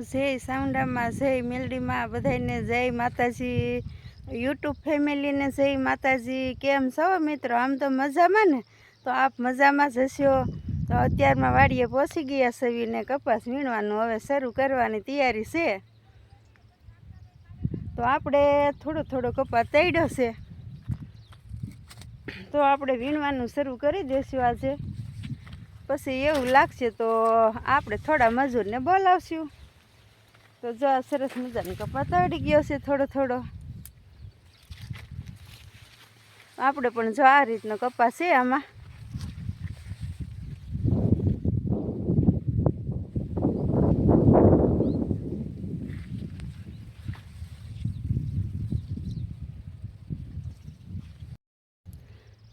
જય સાઉન્ડામાં જય મેલડીમાં બધાને જય માતાજી. યુટ્યુબ ફેમિલીને જય માતાજી. કેમ છો મિત્રો? આમ તો મજામાં ને? તો આપ મજામાં જશો તો અત્યારમાં વાડીએ પહોંચી ગયા સવીને કપાસ વીણવાનું. હવે શરૂ કરવાની તૈયારી છે. તો આપણે થોડો થોડો કપાસ તૈડ્યો છે. તો આપણે વીણવાનું શરૂ કરી દઈશું આજે. પછી એવું લાગશે તો આપણે થોડા મજૂરને બોલાવશું. તો જો આ સરસ મજાનો કપા તળી ગયો છે થોડો થોડો. આપણે પણ જો આ રીતનો કપા છે આમાં.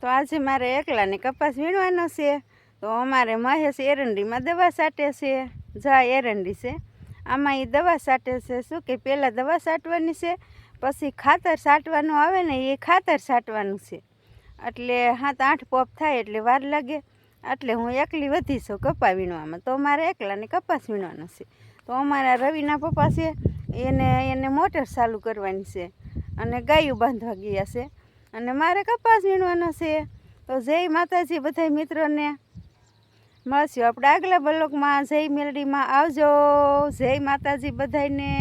તો આજે મારે એકલાને કપાસ વીણવાનો છે. તો અમારે મહેશ એરંડીમાં દવા છાંટે છે. જા, એરંડી છે. આમાં એ દવા છાંટે છે. શું કે પહેલાં દવા છાંટવાની છે, પછી ખાતર છાંટવાનું આવે ને એ ખાતર છાંટવાનું છે. એટલે હાથ આઠ પોપ થાય એટલે વાર લાગે. એટલે હું એકલી વધી છું કપા વીણવામાં. તો મારે એકલાને કપાસ વીણવાનો છે. તો અમારા રવિના પપ્પા છે, એને એને મોટર ચાલુ કરવાની છે. અને ગાયું બાંધવા ગયા છે. અને મારે કપાસ વીણવાનો છે. તો જય માતાજી બધા મિત્રોને. મળશું. આપણે આગલા બ્લોકમાં જય મેલડીમાં આવજો. જય માતાજી બધાને